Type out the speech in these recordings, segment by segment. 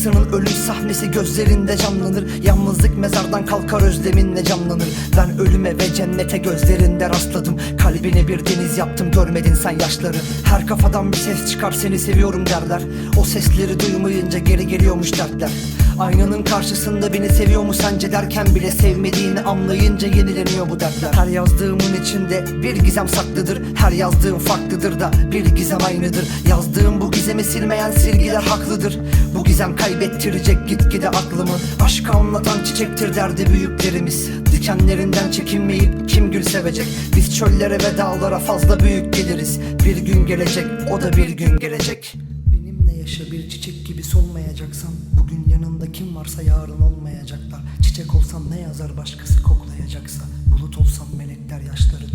insanın ölüm sahnesi gözlerinde canlanır. Yalnızlık mezardan kalkar özleminle canlanır. Ben ölüme ve cennete gözlerinde rastladım. Kalbini bir deniz yaptım görmedin sen yaşları. Her kafadan bir ses çıkar seni seviyorum derler. O sesleri duymayınca geri geliyormuş dertler. Aynanın karşısında beni seviyor mu sence derken bile sevmediğini anlayınca yenileniyor bu dertler. Her yazdığımın içinde bir gizem saklıdır. Her yazdığım farklıdır da bir gizem aynıdır. Yazdığım bu gizemi silmeyen silgiler haklıdır. Bu gizem kaybettirecek gitgide aklımı. Aşkı anlatan çiçektir derdi büyüklerimiz. Dikenlerinden çekinmeyip kim gül sevecek? Biz çöllere ve dağlara fazla büyük geliriz. Bir gün gelecek o da bir gün gelecek. Benimle yaşa bir çiçek gibi solmayacaksan Bugün yanında kim varsa yarın olmayacaklar. Çiçek olsam ne yazar başkası koklayacaksa? Bulut olsam melekler yaşları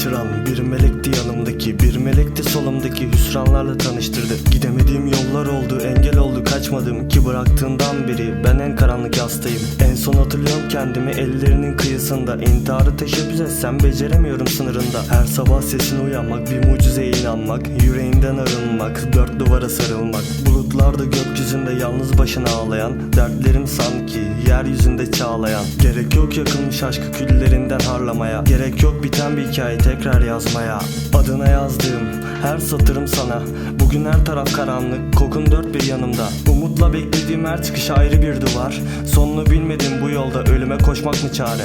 kaçıran bir melekti yanımdaki Bir melekti solumdaki. Hüsranlarla tanıştırdı Gidemediğim yollar oldu engel oldu kaçmadım Ki bıraktığından beri. Ben en karanlık yastayım. En son hatırlıyorum kendimi ellerinin kıyısında. İntiharı teşebbüs etsem beceremiyorum sınırında. Her sabah sesine uyanmak bir mucizeye inanmak Yüreğinden arınmak dört duvara sarılmak. Bulutlarda gökyüzünde yalnız başına ağlayan Dertlerim sanki yeryüzünde çağlayan. Gerek yok yakılmış aşkı küllerinden harlamaya. Gerek yok biten bir hikaye tekrar yazmaya. Adına yazdığım her satırım sana. Bugün her taraf karanlık kokun dört bir yanımda. Umutla beklediğim her çıkış ayrı bir duvar. Sonunu bilmedim bu yolda ölüme koşmak mı çare